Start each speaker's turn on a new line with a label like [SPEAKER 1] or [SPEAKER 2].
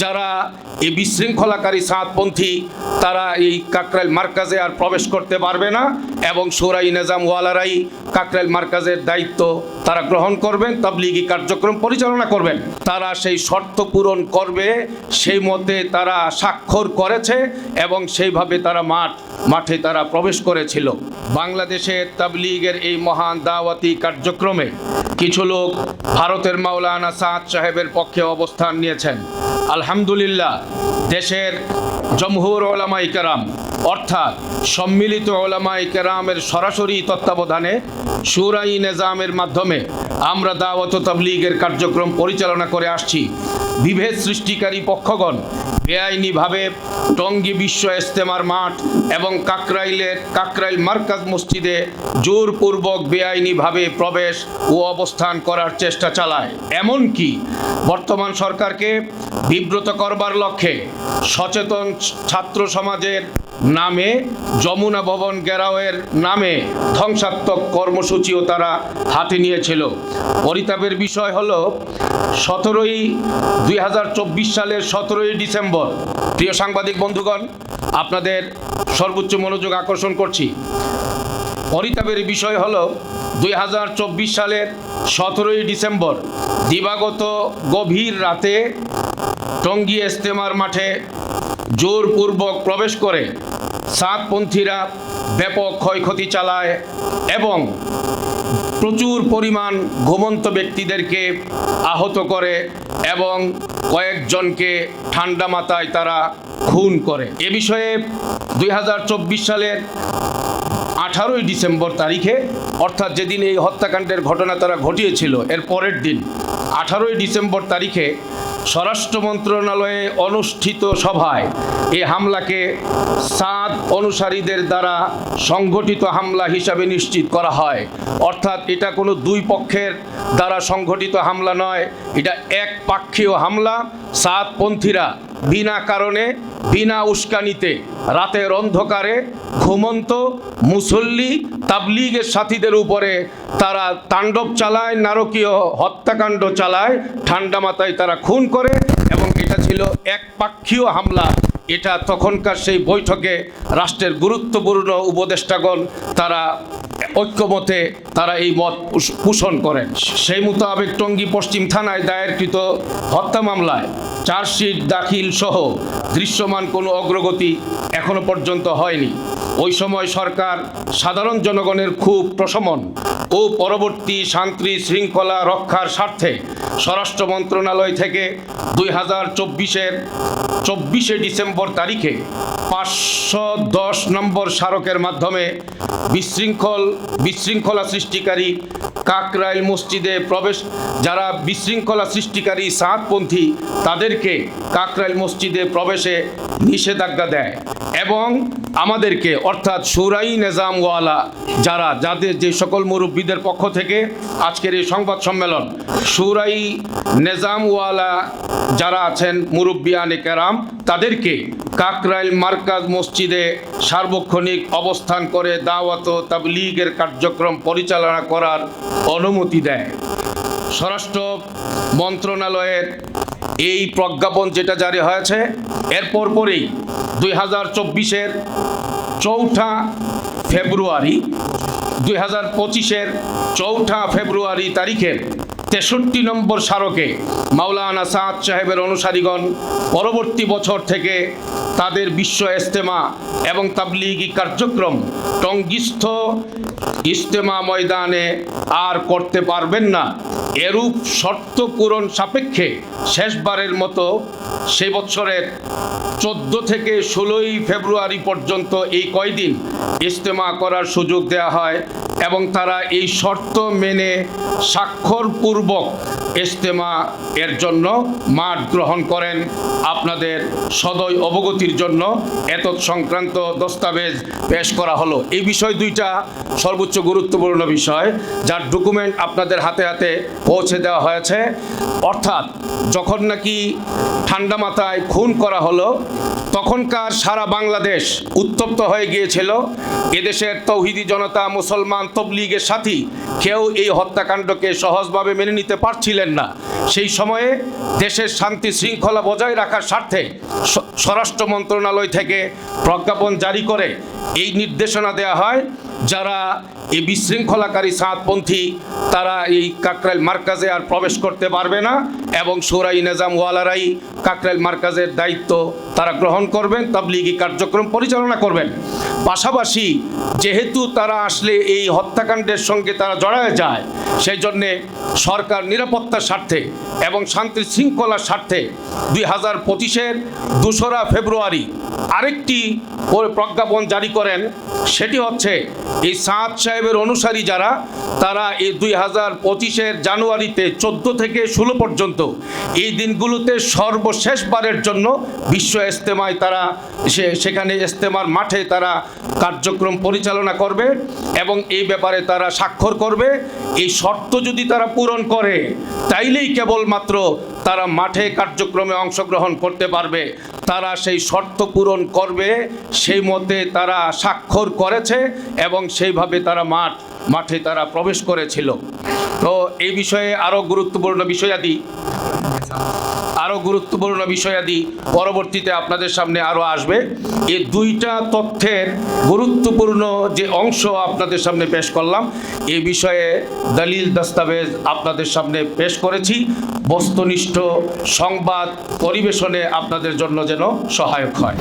[SPEAKER 1] যারা এই বিশৃঙ্খলাকারী সাতপন্থী, তারা এই কাকরাইল মার্কাজে আর প্রবেশ করতে পারবে না এবং সোরাই নিজাম ওয়ালারাই কাকরাইল মার্কাজের দায়িত্ব তারা গ্রহণ করবেন, তাবলিগি কার্যক্রম পরিচালনা করবেন। তারা সেই শর্ত পূরণ করবে, সেই মতে তারা স্বাক্ষর করেছে এবং সেইভাবে তারা মাঠ, মাঠে তারা প্রবেশ করেছিল। বাংলাদেশের তাবলিগের এই মহান দাওয়াতি কার্যক্রমে কিছু লোক ভারতের মাওলানা সাদ সাহেবের পক্ষে অবস্থান নিয়েছেন। আলহামদুলিল্লাহ, দেশের জমহুর ওলামাই কেরাম, অর্থাৎ সম্মিলিত ওলামাই কেরামের সরাসরি তত্ত্বাবধানে সুরাই নিজামের মাধ্যমে আমরা দাওয়াত তাবলিগের কার্যক্রম পরিচালনা করে আসছি। বিভেদ সৃষ্টিকারী পক্ষগণ বেআইনিভাবে টঙ্গী বিশ্ব ইস্তেমার মাঠ এবং কাকরাইলের কাকরাইল মার্কাজ মসজিদে জোরপূর্বক বেআইনিভাবে প্রবেশ ও অবস্থান করার চেষ্টা চালায়। এমনকি বর্তমান সরকারকে বিব্রত করবার লক্ষ্যে সচেতন ছাত্র সমাজের নামে যমুনা ভবন গেরাওয়ের নামে ধ্বংসাত্মক কর্মসূচিও তারা হাতে নিয়েছিল। পরিতাপের বিষয় হল, সতেরোই দুই হাজার চব্বিশ সালের সতেরোই ডিসেম্বর। প্রিয় সাংবাদিক বন্ধুগণ, আপনাদের সর্বোচ্চ মনোযোগ আকর্ষণ করছি। পরিতাপের বিষয় হল, দুই হাজার চব্বিশ সালের সতেরোই ডিসেম্বর, দিবাগত গভীর রাতে টঙ্গী ইস্তেমার মাঠে জোরপূর্বক প্রবেশ করে সাতপন্থীরা ব্যাপক ক্ষয়ক্ষতি চালায় এবং প্রচুর পরিমাণ ঘুমন্ত ব্যক্তিদেরকে আহত করে এবং কয়েকজনকে ঠান্ডা মাথায় তারা খুন করে। এ বিষয়ে দুই হাজার চব্বিশ সালের আঠারোই ডিসেম্বর তারিখে, অর্থাৎ যেদিন এই হত্যাকাণ্ডের ঘটনা তারা ঘটিয়েছিল, এর পরের দিন, আঠারোই ডিসেম্বর তারিখে স্বরাষ্ট্র মন্ত্রণালয়ে অনুষ্ঠিত সভায় এই হামলাকে সাদ অনুসারীদের দ্বারা সংগঠিত হামলা হিসাবে নিশ্চিত করা হয়। অর্থাৎ এটা কোনো দুই পক্ষের দ্বারা সংগঠিত হামলা নয়, এটা এক পাক্ষীয় হামলা সাতপন্থীরা বিনা কারণে, বিনা উস্কানিতে, রাতের অন্ধকারে ঘুমন্ত মুসল্লি তাবলিগের সাথীদের উপরে তারা তাণ্ডব চালায়, নারকীয় হত্যাকাণ্ড চালায় ঠান্ডা মাথায় তারা খুন করে এবং এটা ছিল এক পাক্ষীয় হামলা। এটা তখনকার সেই বৈঠকে রাষ্ট্রের গুরুত্বপূর্ণ উপদেষ্টাগণ তারা ঐক্যমতে তারা এই মত পোষ- পোষণ করেন। সেই মোতাবেক টঙ্গী পশ্চিম থানায় দায়েরকৃত হত্যা মামলায় চার্জশিট দাখিল সহ দৃশ্যমান কোনো অগ্রগতি এখনও পর্যন্ত হয়নি। ওই সময় সরকার সাধারণ জনগণের খুব প্রশমন ও পরবর্তী শান্তি শৃঙ্খলা রক্ষার স্বার্থে স্বরাষ্ট্র মন্ত্রণালয় থেকে দুই হাজার চব্বিশের চব্বিশে ডিসেম্বর তারিখে পাঁচশো দশ নম্বর স্মারকের মাধ্যমে বিশৃঙ্খল, বিশৃঙ্খলা সৃষ্টিকারী কাকরাইল মসজিদে প্রবেশ, যারা বিশৃঙ্খলা সৃষ্টিকারী সাতপন্থী, তাদেরকে কাকরাইল মসজিদে প্রবেশে নিষেধাজ্ঞা দেয় এবং আমাদেরকে, অর্থাৎ সুরাই নেজামওয়ালা, যারা, যাদের যে সকল মুরব্বীদের পক্ষ থেকে আজকের এই সংবাদ সম্মেলন, সুরাই নেজামওয়ালা যারা আছেন মুরব্বিয়ানে কেরাম তাদেরকে কাকরাইল মার্কাজ মসজিদে সার্বক্ষণিক অবস্থান করে দাওয়াত তাবলিগের কার্যক্রম পরিচালনা করার অনুমতি দেয়। স্বরাষ্ট্র মন্ত্রণালয়ের এই প্রজ্ঞাপন যেটা জারি হয়েছে, এর পরপরই দুই হাজার চব্বিশের চৌঠা ফেব্রুয়ারি, দুই হাজার পঁচিশের চৌঠা ফেব্রুয়ারি তারিখের তেষট্টি নম্বর স্মারকে মাওলানা সাদ সাহেবের অনুসারীগণ পরবর্তী বছর থেকে তাদের বিশ্ব ইস্তেমা এবং তাবলিগি কার্যক্রম টঙ্গিস্থ ইস্তেমা ময়দানে আর করতে পারবেন না। এরূপ শর্ত পূরণ সাপেক্ষে শেষবারের মতো সে বছরের চোদ্দ থেকে ষোলোই ফেব্রুয়ারি পর্যন্ত এই কয়দিন ইস্তেমা করার সুযোগ দেওয়া হয়। এবং তারা এই শর্ত মেনে স্বাক্ষরপূর্বক ইস্তেমা এর জন্য মাঠ গ্রহণ করেন। আপনাদের সদয় অবগতির জন্য এত সংক্রান্ত দস্তাবেজ পেশ করা হলো। এই বিষয় দুইটা সর্বোচ্চ গুরুত্বপূর্ণ বিষয়, যার ডকুমেন্ট আপনাদের হাতে হাতে পৌঁছে দেওয়া হয়েছে। অর্থাৎ যখন নাকি ঠান্ডা মাথায় খুন করা হলো, তখনকার সারা বাংলাদেশ উত্তপ্ত হয়ে গিয়েছিল। এদেশের তৌহিদি জনতা, মুসলমান তবলিগের সাথী, কেউ এই হত্যাকাণ্ডকে সহজভাবে মেনে নিতে পারছিলেন না। সেই সময়ে দেশের শান্তি শৃঙ্খলা বজায় রাখার স্বার্থে স্বরাষ্ট্র মন্ত্রণালয় থেকে প্রজ্ঞাপন জারি করে এই নির্দেশনা দেয়া হয় যারা এই বিশৃঙ্খলাকারী সাতপন্থী, তারা এই কাকরাইল মার্কাজে আর প্রবেশ করতে পারবে না এবং সৌরাই নিজাম ওয়ালারাই কাকরাইল মার্কাজের দায়িত্ব তারা গ্রহণ করবেন, তাবলিগি কার্যক্রম পরিচালনা করবেন। পাশাপাশি যেহেতু তারা আসলে এই হত্যাকাণ্ডের সঙ্গে তারা জড়ায় যায় সেই জন্যে সরকার নিরাপত্তার স্বার্থে এবং শান্তি শৃঙ্খলার স্বার্থে দুই হাজার পঁচিশের দোসরা ফেব্রুয়ারি আরেকটি প্রজ্ঞাপন জারি করেন। সেটি হচ্ছে এই সাদ সাহেবের অনুসারী যারা, তারা এই দুই হাজার পঁচিশের জানুয়ারিতে চোদ্দ থেকে ষোলো পর্যন্ত এই দিনগুলোতে সর্বশেষবারের জন্য বিশ্ব ইস্তেমায় তারা সে সেখানে ইস্তেমার মাঠে তারা কার্যক্রম পরিচালনা করবে এবং এই ব্যাপারে তারা স্বাক্ষর করবে। এই শর্ত যদি তারা পূরণ করে, তাইলেই কেবলমাত্র তারা মাঠে কার্যক্রমে অংশগ্রহণ করতে পারবে, তারা সেই শর্ত পূরণ করবে, সেই মতে তারা স্বাক্ষর করেছে এবং সেইভাবে তারা মাঠ, মাঠে তারা প্রবেশ করেছিল। তো এই বিষয়ে আরও গুরুত্বপূর্ণ বিষয়াদি। আরও গুরুত্বপূর্ণ বিষয়াদি পরবর্তীতে আপনাদের সামনে আরও আসবে। এই দুইটা তথ্যের গুরুত্বপূর্ণ যে অংশ আপনাদের সামনে পেশ করলাম, এ বিষয়ে দলিল দস্তাবেজ আপনাদের সামনে পেশ করেছি। বস্তুনিষ্ঠ সংবাদ পরিবেশনে আপনাদের জন্য যেন সহায়ক হয়।